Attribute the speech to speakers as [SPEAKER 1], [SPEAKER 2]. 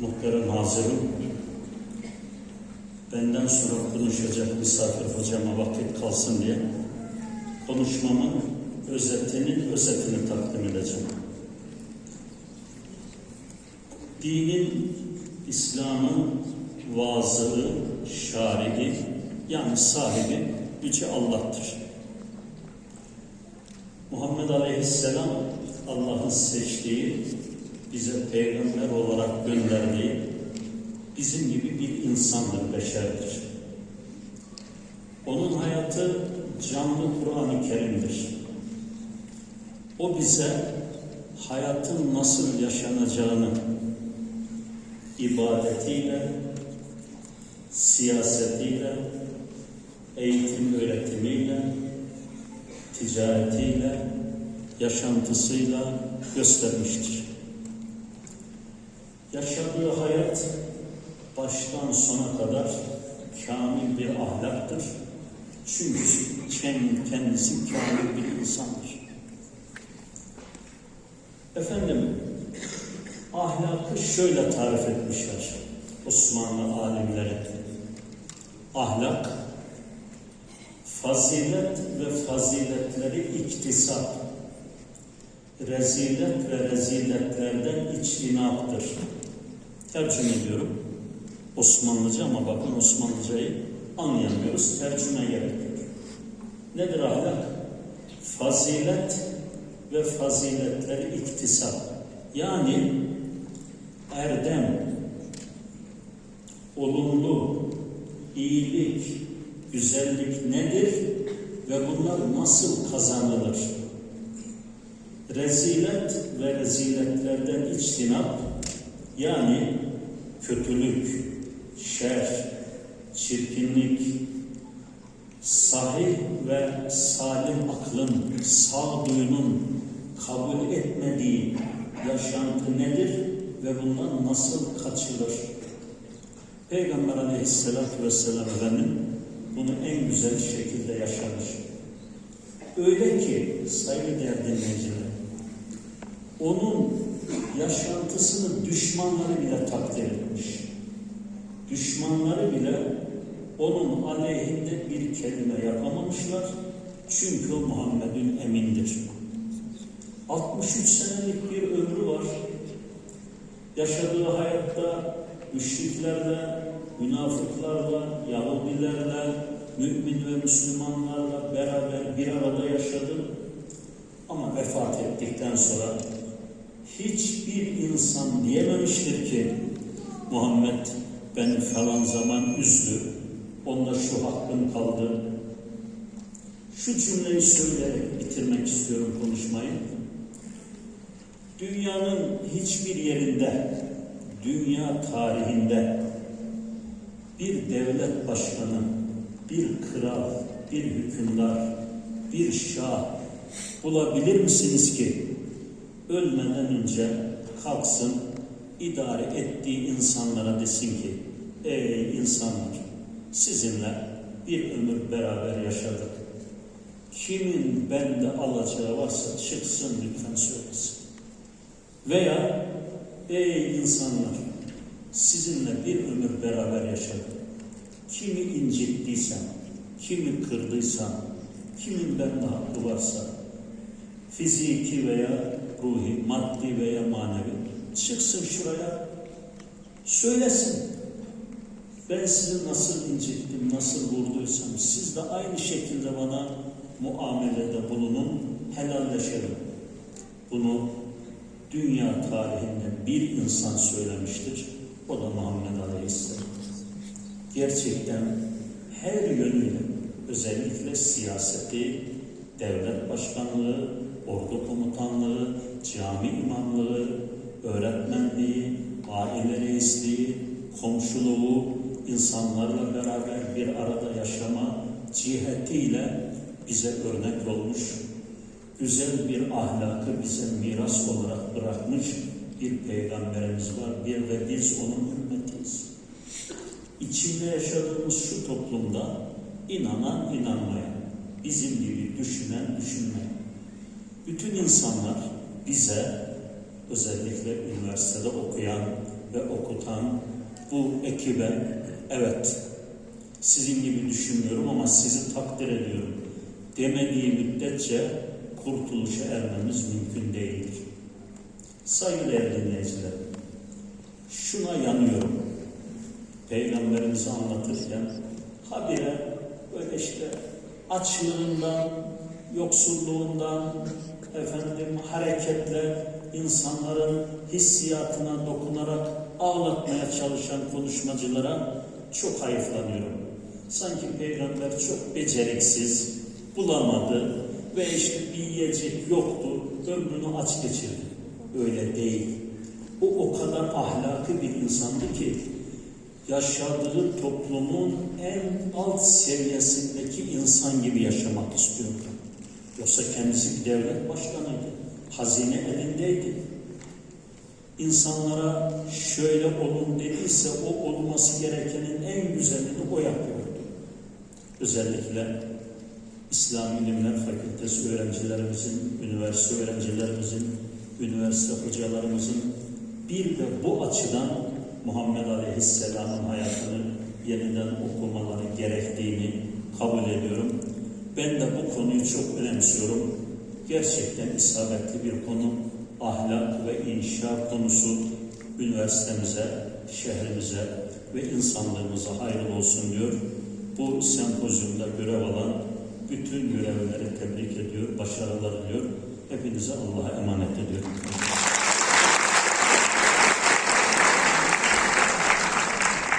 [SPEAKER 1] muhterem hazırım. Benden sonra konuşacak misafir hocama vakit kalsın diye konuşmamın özetinin özetini takdim edeceğim. Dinin, İslam'ın vazığı, şarihi yani sahibi Yüce Allah'tır. Muhammed Aleyhisselam Allah'ın seçtiği, bize peygamber olarak gönderdiği bizim gibi bir insandır, beşerdir. Onun hayatı canlı Kur'an-ı Kerim'dir. O bize hayatın nasıl yaşanacağını ibadetiyle, siyasetiyle, eğitim öğretimiyle, ticaretiyle, yaşantısıyla göstermiştir. Yaşadığı hayat baştan sona kadar kamil bir ahlaktır. Çünkü kendisi kamil bir insandır. Efendim, ahlakı şöyle tarif etmişler Osmanlı alimleri. Ahlak, fazilet ve faziletleri iktisap, rezilet ve reziletlerden içtinaptır. Tercüme ediyorum. Osmanlıca ama bakın Osmanlıcayı anlayamıyoruz. Tercüme gerekiyor. Nedir ahlak? Fazilet ve faziletleri iktisap. Yani erdem, olumlu, iyilik, güzellik nedir ve bunlar nasıl kazanılır? Rezilet ve reziletlerden içtinap yani kötülük, şer, çirkinlik, sahih ve salim aklın, sağduyunun kabul etmediği yaşantı nedir ve bundan nasıl kaçılır? Peygamber aleyhissalatü vesselam Efendim bunu en güzel şekilde yaşamış. Öyle ki saygıdeğer dinleyiciler, onun yaşantısını düşmanları bile takdir etmiş. Düşmanları bile onun aleyhinde bir kelime yapamamışlar. Çünkü o Muhammed'in emindir. 63 senelik bir ömrü var. Yaşadığı hayatta müşriklerle, münafıklarla, Yahudilerle, mümin ve Müslümanlarla beraber bir arada yaşadı. Ama vefat ettikten sonra hiçbir insan diyememiştir ki Muhammed beni falan zaman üzdü, onda şu hakkım kaldı. Şu cümleyi söyleyerek bitirmek istiyorum konuşmayı. Dünyanın hiçbir yerinde, dünya tarihinde bir devlet başkanı, bir kral, bir hükümdar, bir şah bulabilir misiniz ki ölmeden önce kalksın idare ettiği insanlara desin ki ey insanlar sizinle bir ömür beraber yaşadık. Kimin bende alacağı varsa çıksın lütfen söylesin. Veya ey insanlar sizinle bir ömür beraber yaşadım. Kimi incittiysem, kimi kırdıysam, kimin bende hakkı varsa fiziki veya ruhi, maddi veya manevi çıksın şuraya söylesin. Ben sizi nasıl incittim, nasıl vurduysam siz de aynı şekilde bana muamelede bulunun, helalleşelim. Bunu dünya tarihinde bir insan söylemiştir. O da Muhammed Aleyhisselam. Gerçekten her yönüyle özellikle siyaseti, devlet başkanlığı, ordu komutanlığı, cami imamlığı, öğretmenliği, aile reisliği, komşuluğu, insanlarla beraber bir arada yaşama cihetiyle bize örnek olmuş, güzel bir ahlakı bize miras olarak bırakmış bir peygamberimiz var bir ve biz onun ümmetiyiz. İçinde yaşadığımız şu toplumda inanan inanmayan, bizim gibi düşünen düşünmeyen, bütün insanlar bize özellikle üniversitede okuyan ve okutan bu ekibe evet sizin gibi düşünmüyorum ama sizi takdir ediyorum demediği müddetçe kurtuluşa ermemiz mümkün değildir. Saygıdeğer dinleyiciler, şuna yanıyorum. Peygamberimizi anlatırken habire böyle işte açlığından, yoksulluğundan, efendim hareketle insanların hissiyatına dokunarak ağlatmaya çalışan konuşmacılara çok hayıflanıyorum. Sanki peygamber çok beceriksiz, bulamadı ve işte bir yiyecek yoktu, ömrünü aç geçirdi. Öyle değil. O o kadar ahlakı bir insandı ki yaşadığı toplumun en alt seviyesindeki insan gibi yaşamak istiyordu. Yoksa kendisi bir devlet başkanıydı. Hazine elindeydi. İnsanlara şöyle olun dediyse o olması gerekenin en güzelini o yapıyordu. Özellikle İslam İlimler Fakültesi öğrencilerimizin, üniversite öğrencilerimizin, üniversite hocalarımızın bir de bu açıdan Muhammed Aleyhisselam'ın hayatını yeniden okumaları gerektiğini kabul ediyorum. Ben de bu konuyu çok önemsiyorum. Gerçekten isabetli bir konu. Ahlak ve inşa konusu üniversitemize, şehrimize ve insanlığımıza hayırlı olsun diyor. Bu sempozyumda görev alan bütün görevlileri tebrik ediyor, başarılar diliyor. Hepinize Allah'a emanet ediyorum.